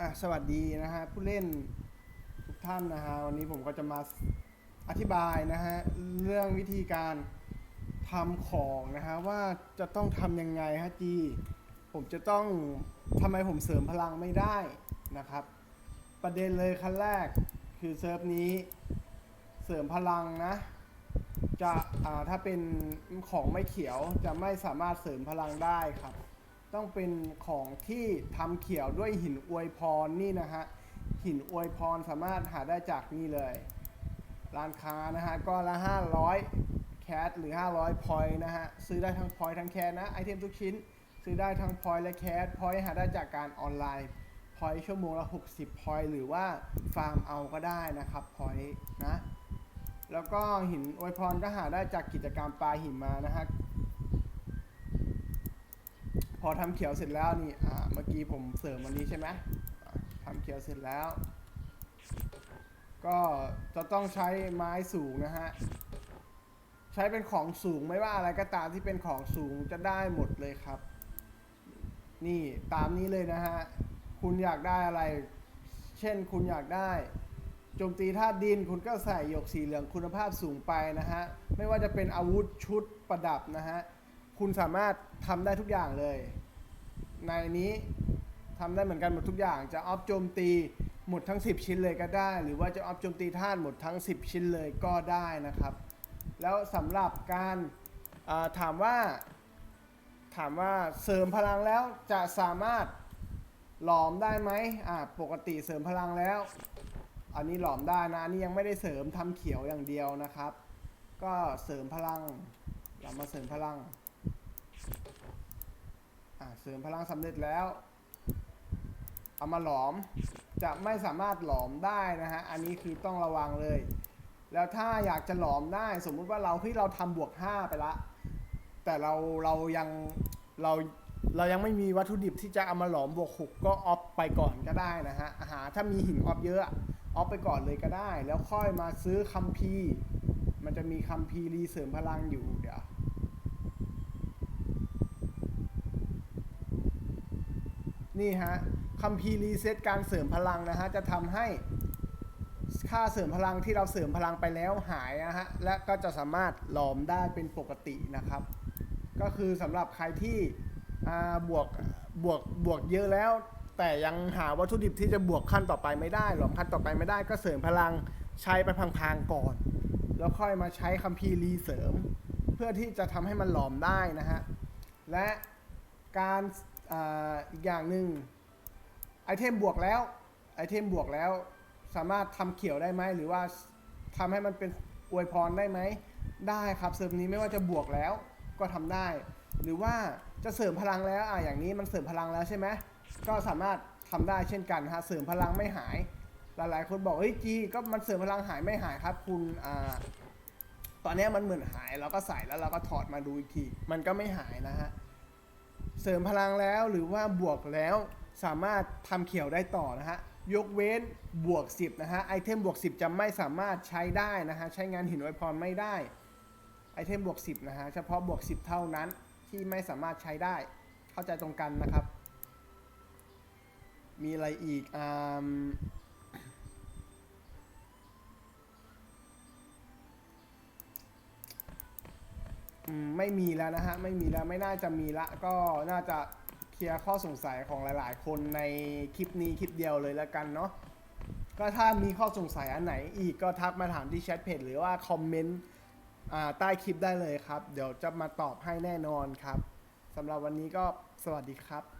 อะสวัสดีนะฮะผู้เล่นทุกท่านนะฮะวันนี้ผมก็จะมาอธิบายนะฮะเรื่องวิธีการทำของนะฮะว่าจะต้องทำยังไงฮะจีผมจะต้องทำไมผมเสริมพลังไม่ได้นะครับ ประเด็นเลยขั้นแรกคือเซิร์ฟนี้เสริมพลังนะ จะอ่าถ้าเป็นของไม่เขียวจะไม่สามารถเสริมพลังได้ครับ ต้องเป็นของที่ทำเขียวด้วยหินอวยพรนี่นะฮะหินอวยพรสามารถหาได้จากนี่เลย ร้านค้านะฮะก็ละ 500 แคทหรือ 500 พอยนะฮะซื้อได้ทั้งพอยทั้งแคทนะไอเทมทุกชิ้น ซื้อได้ทั้งพอยและแคทพอยหาได้จากการออนไลน์พอยชั่วโมงละ 60พอยหรือว่าฟาร์มเอาก็ได้นะครับพอยนะแล้วก็หินอวยพรก็หาได้จากกิจกรรมปลาหินมานะฮะ อทำเขียวเสร็จแล้วนี่อ่าเมื่อกี้ผมเสริมวันนี้ใช่ไหมอ่าทำเขียวเสร็จแล้ว ก็จะต้องใช้ไม้สูงนะฮะใช้เป็นของสูงไม่ว่าอะไรก็ตามที่เป็นของสูงจะได้หมดเลยครับ นี่ตามนี้เลยนะฮะคุณอยากได้อะไร เช่นคุณอยากได้โจมตีธาตุดินคุณก็ใส่หยกสีเหลืองคุณภาพสูงไปนะฮะ ไม่ว่าจะเป็นอาวุธชุดประดับนะฮะ คุณสามารถทำได้ทุกอย่างเลย ในนี้ทำได้เหมือนกันหมดทุกอย่าง จะออฟโจมตีหมดทั้ง 10 ชิ้นเลยก็ได้ หรือว่าจะออฟโจมตีธาตุหมดทั้ง 10 ชิ้นเลยก็ได้นะครับ แล้วสำหรับการาถามว่า ถามว่าเสริมพลังแล้วจะสามารถหลอมได้ไหมอ่าปกติเสริมพลังแล้ว อันนี้หลอมได้นะอันนี้ยังไม่ได้เสริมทำเขียวอย่างเดียวนะครับ ก็เสริมพลังเรามาเสริมพลัง อ่าเสริมพลังสำเร็จแล้ว เอามาหลอมจะไม่สามารถหลอมได้นะฮะ อันนี้คือต้องระวังเลย แล้วถ้าอยากจะหลอมได้ สมมุติว่าเราที่เราทำบวก 5 ไปละ แต่เราเรายังเราเรายังไม่มีวัตถุดิบที่จะเอามาหลอมบวก 6 ก็ออฟไปก่อนก็ได้นะฮะหาถ้ามีหินออฟเยอะอะออฟไปก่อนเลยก็ได้ แล้วค่อยมาซื้อคัมภีร์มันจะมีคัมภีร์รีเสริมพลังอยู่เดี๋ยว นี่ฮะคัมภีร์รีเซ็ตการเสริมพลังนะฮะจะทำให้ค่าเสริมพลังที่เราเสริมพลังไปแล้วหายนะฮะและก็จะสามารถหลอมได้เป็นปกตินะครับ ก็คือสำหรับใครที่บวกบวกบวกเยอะแล้ว แต่ยังหาวัตถุดิบที่จะบวกขั้นต่อไปไม่ได้ หลอมขั้นต่อไปไม่ได้ก็เสริมพลังใช้ไปพลางๆก่อน แล้วค่อยมาใช้คัมภีร์รีเสริม เพื่อที่จะทำให้มันหลอมได้นะฮะและการ อีกอย่างหนึ่งไอเทมบวกแล้วไอเทมบวกแล้วสามารถทำเขียวได้ไหมหรือว่าทำให้มันเป็นอวยพรได้ไหมได้ครับเสริมนี้ไม่ว่าจะบวกแล้วก็ทำได้ หรือว่าจะเสริมพลังแล้วอะอย่างนี้มันเสริมพลังแล้วใช่ไหมก็สามารถทำได้เช่นกันฮะเสริมพลังไม่หาย หลายๆ คนบอกเฮ้ยจีก็มันเสริมพลังหายไม่หายครับ คุณอ่าตอนนี้มันเหมือนหายเราก็ใส่แล้วเราก็ถอดมาดูอีกที มันก็ไม่หายนะฮะ เสริมพลังแล้วหรือว่าบวกแล้วสามารถทำเขียวได้ต่อนะฮะ ยกเว้นบวก 10 นะฮะ ไอเทมบวก 10 จะไม่สามารถใช้ได้นะฮะ ใช้งานหินไวพรไม่ได้ ไอเทมบวก 10 นะฮะ เฉพาะบวก 10 เท่านั้นที่ไม่สามารถใช้ได้ เข้าใจตรงกันนะครับ มีอะไรอีกอ่า ไม่มีแล้วนะฮะ ไม่มีแล้วไม่น่าจะมีละ ก็น่าจะเคลียร์ข้อสงสัยของหลาย ๆ คนในคลิปนี้คลิปเดียวเลยแล้วกันเนาะก็ถ้ามีข้อสงสัยอันไหนอีกก็ทักมาถามที่แชทเพจหรือว่าคอมเมนต์ใต้คลิปได้เลยครับ เดี๋ยวจะมาตอบให้แน่นอนครับสำหรับวันนี้ก็สวัสดีครับ